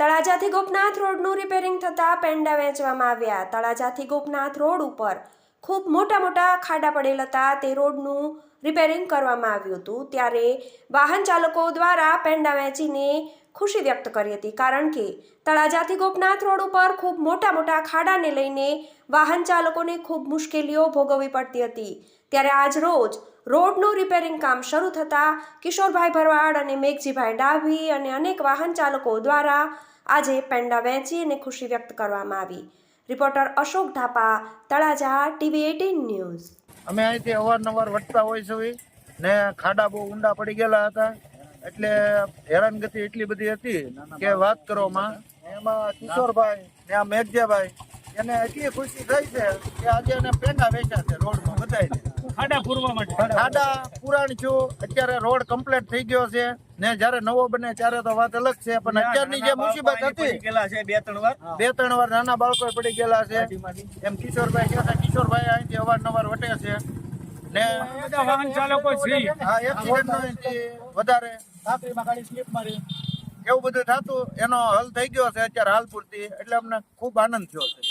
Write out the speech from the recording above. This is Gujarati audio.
તળાજાથી ગોપનાથ રોડનું રિપેરિંગ થતાં પેંડા વેચવામાં આવ્યા. તળાજાથી ગોપનાથ રોડ ઉપર ખૂબ મોટા મોટા ખાડા પડેલ હતા. તે રોડનું રિપેરિંગ કરવામાં આવ્યું હતું. ત્યારે વાહન ચાલકો દ્વારા પેંડા વેચીને ખુશી વ્યક્ત કરી હતી. કારણ કે તળાજાથી ગોપનાથ રોડ ઉપર ખૂબ મોટા મોટા ખાડાને લઈને વાહન ચાલકોને ખૂબ મુશ્કેલીઓ ભોગવવી પડતી હતી. ત્યારે આજ રોજ રોડનું રિપેરિંગ કામ શરૂ થતાં કિશોરભાઈ ભરવાડ અને મેઘજીભાઈ ડાભી અને અનેક વાહન ચાલકો દ્વારા આજે પેંડા વહેંચી અને ખુશી વ્યક્ત કરવામાં આવી. Reporter Ashok Dhapa Talaja TV eighteen news. અમે અહીંથી અવારનવાર વટતા હોય છે ને ખાડા બહુ ઊંડા પડી ગયેલા હતા. એટલે હેરાનગતિ એટલી બધી હતી કે વાત કરવામાં એમાં કિશોરભાઈ ને આ મેઘજાભાઈ એને એટલી ખુશી થઈ છે કે આજે એને પેંડા વેચ્યા છે રોડમાં બધાને ખાડા પૂરવા માટે. ખાડા પુરાણ છું. અત્યારે રોડ કમ્પ્લીટ થઈ ગયો છે. ને જયારે નવો બને ત્યારે તો વાત અલગ છે. પણ અત્યારની જે મુસીબત હતી બે ત્રણ વાર. બે ત્રણ વાર નાના બાળકો પડી ગયેલા છે. એમ કિશોરભાઈ કહે છે કિશોરભાઈ અહીંથી અવારનવાર વટે છે. ને બધા વાહન ચાલકો છે એક્સિડન્ટ વધારે. એવું બધું થતું, એનો હલ થઈ ગયો છે અત્યારે હાલ પૂરતી. એટલે અમને ખૂબ આનંદ થયો છે